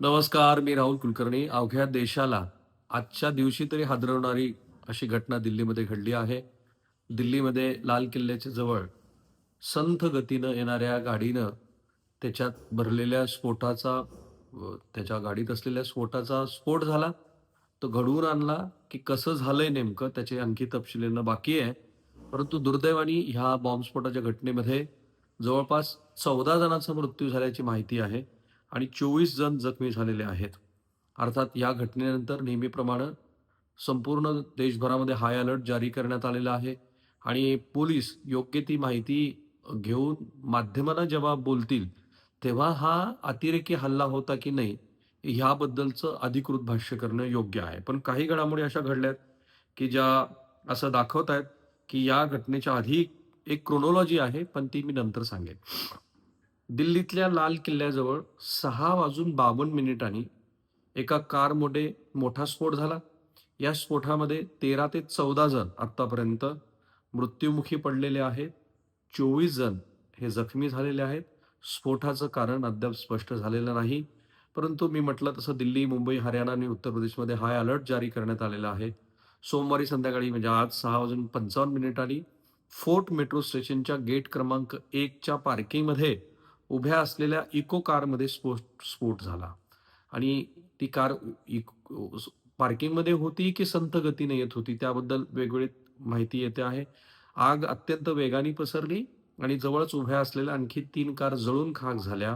नमस्कार मी राहुल कुलकर्णी. अवघ्या देशाला आजच्या दिवशी तरी हादरवणारी अशी घटना दिल्लीमध्ये घडली आहे. दिल्लीमध्ये लाल किल्ल्याच्या जवळ संथ गतीनं येणाऱ्या गाडीनं त्याच्यात भरलेल्या स्फोटाचा त्याच्या गाडीत असलेल्या स्फोटाचा स्फोट झाला. तो घडवून आणला की कसं झालंय नेमकं त्याचे आणखी तपशिलींना बाकी आहे. परंतु दुर्दैवानी ह्या बॉम्बस्फोटाच्या घटनेमध्ये जवळपास चौदा जणांचा मृत्यू झाल्याची माहिती आहे. आणि चोवीस जण जखमी झालेले आहेत. अर्थात या घटनेनंतर नेहमीप्रमाणे संपूर्ण देशभरामध्ये हाय अलर्ट जारी करण्यात आलेला आहे आणि पोलीस योग्य ती माहिती घेऊन माध्यमांना जेव्हा बोलतील तेव्हा हा अतिरेकी हल्ला होता की नाही ह्याबद्दलचं अधिकृत भाष्य करणं योग्य आहे. पण काही घडामोडी अशा घडल्यात की ज्या असं दाखवत आहेत की या घटनेच्या आधी एक क्रोनॉलॉजी आहे पण ती मी नंतर सांगेन. दिल्लीतल्या लाल किल्ल्याजवळ सहा वाजून बावन्न मिनिटांनी एका कारमध्ये मोठा स्फोट झाला. या स्फोटामध्ये तेरा ते चौदा जण आत्तापर्यंत मृत्युमुखी पडलेले आहेत. चोवीस जण हे जखमी झालेले आहेत. स्फोटाचं कारण अद्याप स्पष्ट झालेलं नाही. परंतु मी म्हटलं तसं दिल्ली मुंबई हरियाणा आणि उत्तर प्रदेशमध्ये हाय अलर्ट जारी करण्यात आलेला आहे. सोमवारी संध्याकाळी म्हणजे आज सहा वाजून पंचावन्न मिनिटांनी फोर्ट मेट्रो स्टेशनच्या गेट क्रमांक एकच्या पार्किंगमध्ये उभ्या असलेल्या इको कारमध्ये स्फोट स्फोट झाला. आणि ती कार पार्किंगमध्ये होती की संथ गतीने येत होती? त्याबद्दल वेगवेगळी माहिती येते आहे. आग अत्यंत वेगाने पसरली आणि जवळच उभ्या असलेल्या आणखी तीन कार जळून खाक झाल्या.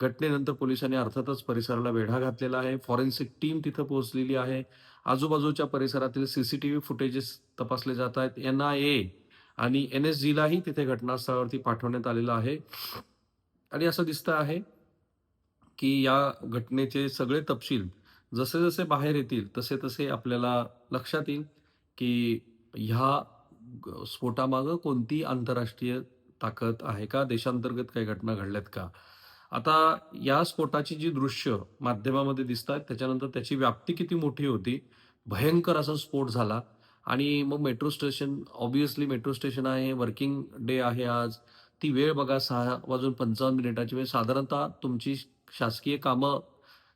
घटनेनंतर पोलिसांनी अर्थातच परिसराला वेढा घातलेला आहे. फॉरेन्सिक टीम तिथं पोहोचलेली आहे. आजूबाजूच्या परिसरातील सीसीटीव्ही फुटेजेस तपासले जात आहेत. एन आय ए आणि एन एस जीलाही तिथे घटनास्थळावरती पाठवण्यात आलेलं आहे. आणि असं दिसतं आहे की या घटनेचे सगळे तपशील जसे जसे बाहेर येतील तसे तसे आपल्याला लक्षात येईल की ह्या स्फोटामागं कोणती आंतरराष्ट्रीय ताकद आहे का? देशांतर्गत काही घटना घडल्यात का? आता या स्फोटाची जी दृश्य माध्यमामध्ये दिसत आहेत त्याच्यानंतर त्याची व्याप्ती किती मोठी होती? भयंकर असा स्फोट झाला. आणि मग metro station obviously metro station आहे वर्किंग डे आहे आज. ती वेळ बघा सहा वाजून पंचावन्न मिनिटाची म्हणजे साधारणतः तुमची शासकीय कामं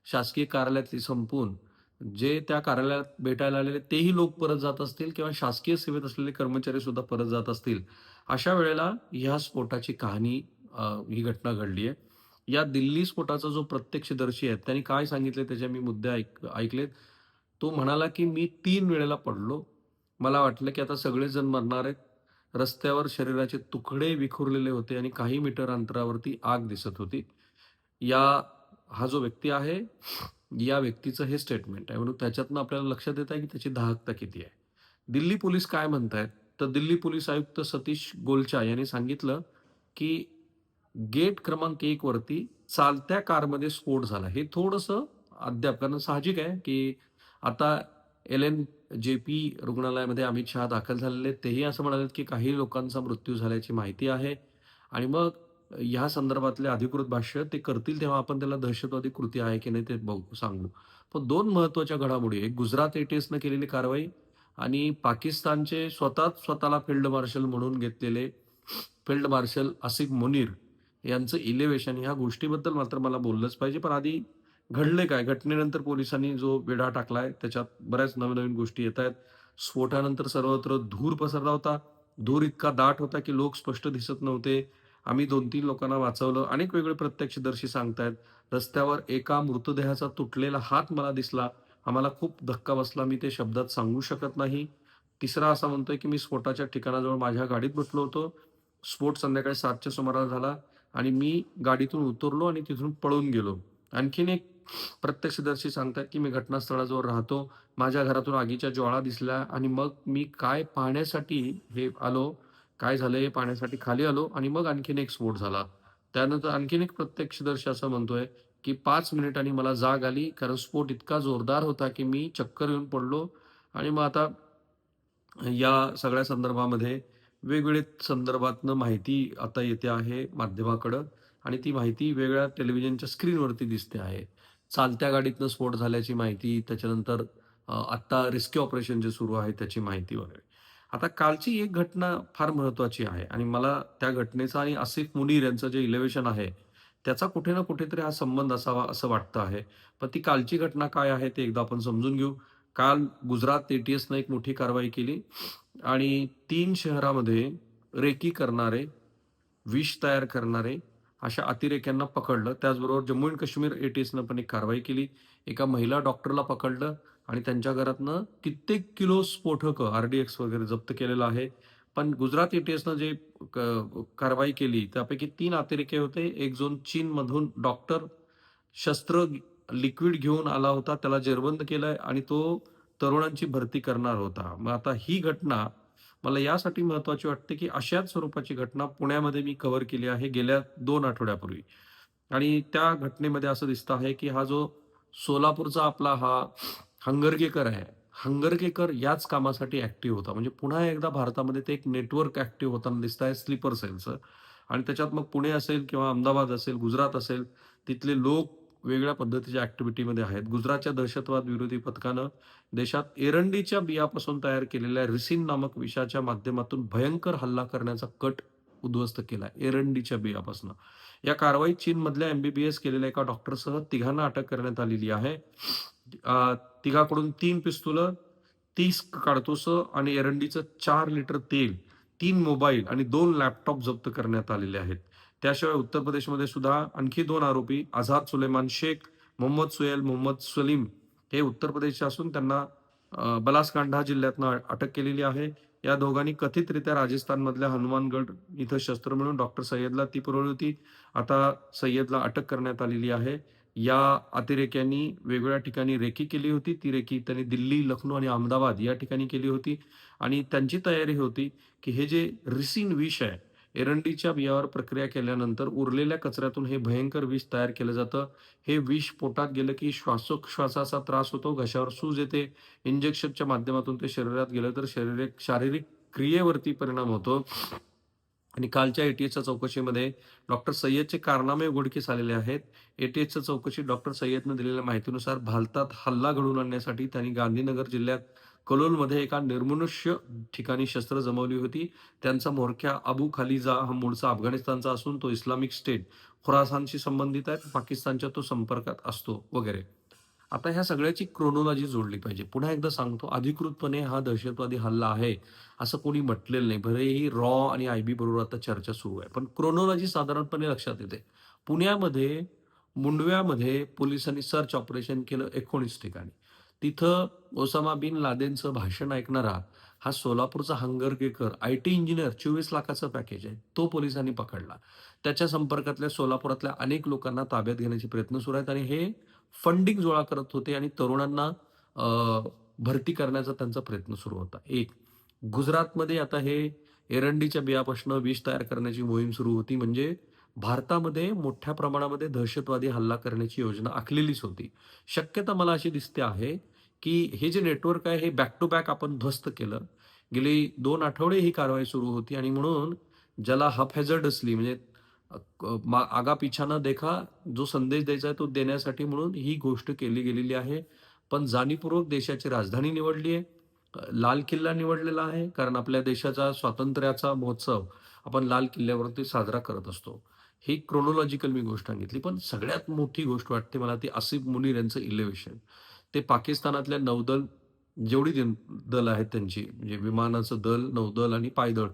शासकीय कार्यालयातली संपून जे त्या कार्यालयात भेटायला आलेले तेही लोक परत जात असतील किंवा शासकीय सेवेत असलेले कर्मचारी सुद्धा परत जात असतील. अशा वेळेला ह्या स्फोटाची कहाणी ही घटना घडली आहे. या दिल्ली स्फोटाचा जो प्रत्यक्षदर्शी आहे त्यांनी काय सांगितले त्याचे मी मुद्दे ऐक ऐकलेत. तो म्हणाला की मी तीन वेळेला पडलो. मला वाटलं की आता सगळेजण मरणार आहेत. रस्त्यावर शरीराचे तुकडे विखुरलेले होते आणि काही मीटर अंतरावरती आग दिसत होती. या हा जो व्यक्ती आहे या व्यक्तीचं हे स्टेटमेंट आहे. म्हणून त्याच्यातनं आपल्याला लक्षात येत आहे की त्याची दाहकता किती आहे. दिल्ली पोलीस काय म्हणत आहेत तर दिल्ली पोलीस आयुक्त सतीश गोलचा यांनी सांगितलं की गेट क्रमांक एक वरती चालत्या कारमध्ये स्फोट झाला. हे थोडंसं अद्याप कारण साहजिक आहे की आता एल एन जे पी रुग्णालयामध्ये अमित शहा दाखल झालेले आहेत. तेही असं म्हणालेत की काही लोकांचा मृत्यू झाल्याची माहिती आहे. आणि मग ह्या संदर्भातले अधिकृत भाष्य ते करतील तेव्हा आपण त्याला दहशतवादी कृती आहे की नाही ते बघू सांगू. पण दोन महत्त्वाच्या घडामोडी एक गुजरात एटीएसनं केलेली कारवाई आणि पाकिस्तानचे स्वतःच स्वतःला फील्ड मार्शल म्हणून घेतलेले फील्ड मार्शल आसिफ मुनीर यांचं इलेव्हेशन ह्या गोष्टीबद्दल मात्र मला बोललंच पाहिजे. पण आधी घडले काय? घटनेनंतर पोलिसांनी जो वेढा टाकलाय त्याच्यात बऱ्याच नवीन नवीन गोष्टी येत आहेत. स्फोटानंतर सर्वत्र धूर पसरला होता. धूर इतका दाट होता की लोक स्पष्ट दिसत नव्हते. आम्ही दोन तीन लोकांना वाचवलं. अनेक वेगळे प्रत्यक्षदर्शी सांगतायत रस्त्यावर एका मृतदेहाचा तुटलेला हात मला दिसला. आम्हाला खूप धक्का बसला. मी ते शब्दात सांगू शकत नाही. तिसरा असा म्हणतोय की मी स्फोटाच्या ठिकाणाजवळ माझ्या गाडीत बसलो होतो. स्फोट संध्याकाळी सातच्या सुमाराला झाला आणि मी गाडीतून उतरलो आणि तिथून पळून गेलो. आणखीन एक प्रत्यक्षदर्शी सांगतात की मी घटनास्थळाजवळ राहतो. माझ्या घरातून आगीच्या ज्वाळा दिसल्या आणि मग मी काय पाहण्यासाठी हे आलो? काय झालं हे पाहण्यासाठी खाली आलो आणि मग आणखीन एक स्फोट झाला. त्यानंतर आणखीन एक प्रत्यक्षदर्शी असं म्हणतोय की पाच मिनिटांनी मला जाग आली कारण स्फोट इतका जोरदार होता की मी चक्कर येऊन पडलो. आणि मग आता या सगळ्या संदर्भामध्ये वेगवेगळे संदर्भातनं माहिती आता येते आहे माध्यमाकडं. आणि ती माहिती वेगळ्या टेलिव्हिजनच्या स्क्रीनवरती दिसते आहे. चालत्या गाडीतनं स्फोट झाल्याची माहिती त्याच्यानंतर आत्ता रेस्क्यू ऑपरेशन जे सुरू आहे त्याची माहिती वगैरे. आता कालची एक घटना फार महत्वाची आहे आणि मला त्या घटनेचा आणि आसिफ मुनीर यांचं जे इलेव्हेशन आहे त्याचा कुठे ना कुठेतरी हा संबंध असावा असं वाटतं आहे. पण ती कालची घटना काय आहे ते एकदा आपण समजून घेऊ. काल गुजरात एटीएसनं एक मोठी कारवाई केली आणि तीन शहरामध्ये रेकी करणारे विष तयार करणारे अशा अतिरेक्यांना पकडलं. त्याचबरोबर Jammu and Kashmir A T एसनं पण एक कारवाई केली. एका महिला डॉक्टरला पकडलं आणि त्यांच्या घरातनं कित्येक किलो स्फोटकं आर डी एक्स वगैरे जप्त केलेलं आहे. पण गुजरात ए टी एसनं जे क- कारवाई केली त्यापैकी तीन अतिरेके होते. एक जण चीनमधून डॉक्टर शस्त्र लिक्विड घेऊन आला होता. त्याला जेरबंद केलाय आणि तो तरुणांची भरती करणार होता. मग आता ही घटना मला यासाठी महत्वाची वाटते की अशाच स्वरूपाची घटना पुण्यामध्ये मी कव्हर केली आहे गेल्या दोन आठवड्यापूर्वी. आणि त्या घटनेमध्ये असं दिसतं आहे की हा जो सोलापूरचा आपला हा हंगरगेकर आहे हंगरगेकर याच कामासाठी ऍक्टिव्ह होता. म्हणजे पुन्हा एकदा भारतामध्ये ते एक नेटवर्क ऍक्टिव्ह होताना दिसत आहे स्लीपर सेलचं. आणि त्याच्यात मग पुणे असेल किंवा अहमदाबाद असेल गुजरात असेल तिथले लोक वेगळ्या पद्धतीच्या ऍक्टिव्हिटीमध्ये आहेत. गुजरातच्या दहशतवाद विरोधी पथकानं देशात एरंडीच्या बियापासून तयार केलेल्या रिसिन नामक विषाच्या माध्यमातून भयंकर हल्ला करण्याचा कट उद्ध्वस्त केला एरंडीच्या बियापासून. या कारवाईत चीनमधल्या एमबीबीएस केलेल्या एका डॉक्टरसह तिघांना अटक करण्यात आलेली आहे. तिघाकडून तीन पिस्तुलं तीस काडतुस आणि एरंडीचं चार लिटर तेल तीन मोबाईल आणि दोन लॅपटॉप जप्त करण्यात आलेले आहेत. त्याशिवाय उत्तर प्रदेशमध्ये सुद्धा आणखी दोन आरोपी आझाद सुलेमान शेख मोहम्मद सुहेल मोहम्मद सलीम हे उत्तर प्रदेशचे असून त्यांना बलासकांडा जिल्ह्यातनं अटक केलेली आहे. या दोघांनी कथितरित्या राजस्थानमधल्या हनुमानगड इथं शस्त्र मिळून डॉक्टर सय्यदला ती पुरवली होती. आता सय्यदला अटक करण्यात आलेली आहे. या अतिरेक्यांनी वेगवेगळ्या ठिकाणी रेकी केली होती. ती रेकी त्यांनी दिल्ली लखनौ आणि अहमदाबाद या ठिकाणी केली होती. आणि त्यांची तयारी होती की हे जे रिसिन विष आहे एरंडीच्या बियावर प्रक्रिया केल्यानंतर उरलेल्या कचऱ्यातून हे भयंकर विष तयार केलं जातं. हे विष पोटात गेलं की श्वासोच्छ्वासाचा त्रास होतो घशावर सूज येते. इंजेक्शनच्या माध्यमातून ते शरीरात गेलं तर शारीरिक शारीरिक क्रियेवरती परिणाम होतो. आणि कालच्या एटीएसच्या चौकशीमध्ये डॉक्टर सय्यदचे कारनामे उघडकीस आलेले आहेत. एटीएसच्या चौकशीत डॉक्टर सय्यदनं दिलेल्या माहितीनुसार भारतात हल्ला घडवून आणण्यासाठी त्यांनी गांधीनगर जिल्ह्यात कलोलमध्ये एका निर्मनुष्य ठिकाणी शस्त्र जमवली होती. त्यांचा म्होरक्या अबू खालिजा हा मूळचा अफगाणिस्तानचा असून तो इस्लामिक स्टेट. खुरासानशी संबंधित आहे पाकिस्तानच्या तो संपर्कात असतो वगैरे. आता ह्या सगळ्याची क्रोनोलॉजी जोडली पाहिजे. पुन्हा एकदा सांगतो अधिकृतपणे हा दहशतवादी हल्ला आहे असं कोणी म्हटलेलं नाही. भलेही रॉ आणि आय बी बरोबर आता चर्चा सुरू आहे पण क्रोनोलॉजी साधारणपणे लक्षात येते. पुण्यामध्ये मुंडव्यामध्ये पोलिसांनी सर्च ऑपरेशन केलं एकोणीस ठिकाणी. तिथं ओसामा बिन लादेनचं भाषण ऐकणारा हा सोलापूरचा हंगरगेकर आय टी इंजिनियर चोवीस लाखाचं पॅकेज आहे. तो पोलिसांनी पकडला. त्याच्या संपर्कातल्या सोलापुरातल्या अनेक लोकांना ताब्यात घेण्याचे प्रयत्न सुरू आहेत आणि हे फंडिंग जोळा करत होते आणि तरुणांना भरती करण्याचा त्यांचा प्रयत्न सुरू होता. एक गुजरातमध्ये आता हे एरंडीच्या बियापासून विष तयार करण्याची मोहीम सुरू होती. म्हणजे भारतामध्ये मोठ्या प्रमाणामध्ये दहशतवादी हल्ला करण्याची योजना आखलेलीच होती. शक्यता मला अशी दिसते आहे की हे जे नेटवर्क आहे हे बॅक टू बॅक आपण ध्वस्त केलं. गेली दोन आठवडे ही कारवाई सुरू होती आणि म्हणून ज्याला हफ हॅझर्डसली म्हणजे अ, देखा जो संदेश द्यायचा आहे तो देण्यासाठी म्हणून ही गोष्ट केली गेलेली आहे. पण जाणीवपूर्वक देशाची राजधानी निवडली आहे. लाल किल्ला निवडलेला आहे कारण आपल्या देशाचा स्वातंत्र्याचा महोत्सव आपण लाल किल्ल्यावरती साजरा करत असतो. ही क्रोनॉलॉजिकल मी गोष्ट सांगितली. पण सगळ्यात मोठी गोष्ट वाटते मला ती आसिफ मुनीर यांचं इलेव्हेशन ते पाकिस्तानातल्या नौदल जेवढी दिन- दल आहेत त्यांची म्हणजे विमानाचं दल नौदल आणि पायदळ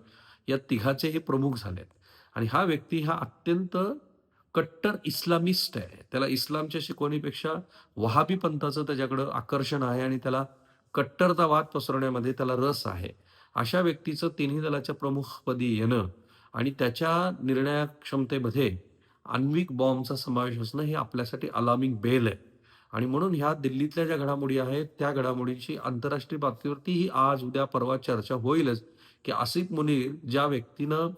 या तिघाचे हे प्रमुख झालेत. आणि हा व्यक्ती हा अत्यंत कट्टर इस्लामिस्ट आहे. त्याला इस्लामच्या शिकवणीपेक्षा वहाबी पंथाचं त्याच्याकडं आकर्षण आहे आणि त्याला कट्टरतावाद पसरवण्यामध्ये त्याला रस आहे. अशा व्यक्तीचं तिन्ही दलाच्या प्रमुखपदी येणं आणि त्याच्या निर्णया क्षमतेमध्ये आण्विक बॉम्बचा समावेश असणं हे आपल्यासाठी अलार्मिंग बेल आहे. आणि म्हणून ह्या दिल्लीतल्या ज्या घडामोडी आहेत त्या घडामोडींची आंतरराष्ट्रीय पातळीवरती ही आज उद्या परवा चर्चा होईलच की आसिफ मुनीर ज्या व्यक्तीनं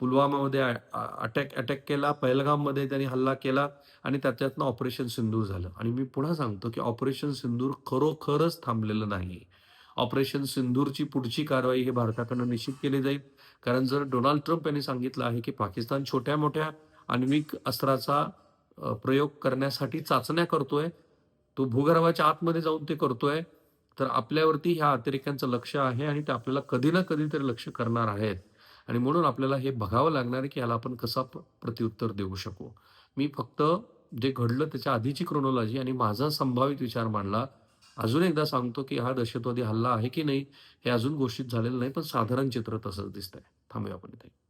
पुलवामामध्ये अटॅक अटॅक केला पहलगाममध्ये त्यांनी हल्ला केला आणि त्याच्यातनं ऑपरेशन सिंदूर झालं. आणि मी पुन्हा सांगतो की ऑपरेशन सिंदूर खरोखरच थांबलेलं नाही ऑपरेशन सिंदूरची पुढची कारवाई हे भारताकडनं निश्चित केली जाईल. कारण जर डोनाल्ड ट्रम्प यांनी सांगितलं आहे की पाकिस्तान छोट्या मोठ्या आण्विक अस्त्राचा प्रयोग करण्यासाठी चाचण्या करतोय. तो भूगर्भाच्या आतमध्ये जाऊन ते करतोय. तर आपल्यावरती ह्या अतिरेक्यांचं लक्ष आहे आणि ते आपल्याला कधी ना कधीतरी लक्ष करणार आहेत. आणि म्हणून आपल्याला हे बघावं लागणार आहे की याला आपण कसा प्रत्युत्तर देऊ शकू. मी फक्त जे घडलं त्याच्या आधीची क्रोनॉलॉजी आणि माझा संभावित विचार मांडला. अजून एकदा सांगतो की हा दहशतवादी हल्ला आहे की नाही हे अजून घोषित झालेलं नाही पण साधारण चित्र तसंच दिसतंय. थांबूया आपण इथे.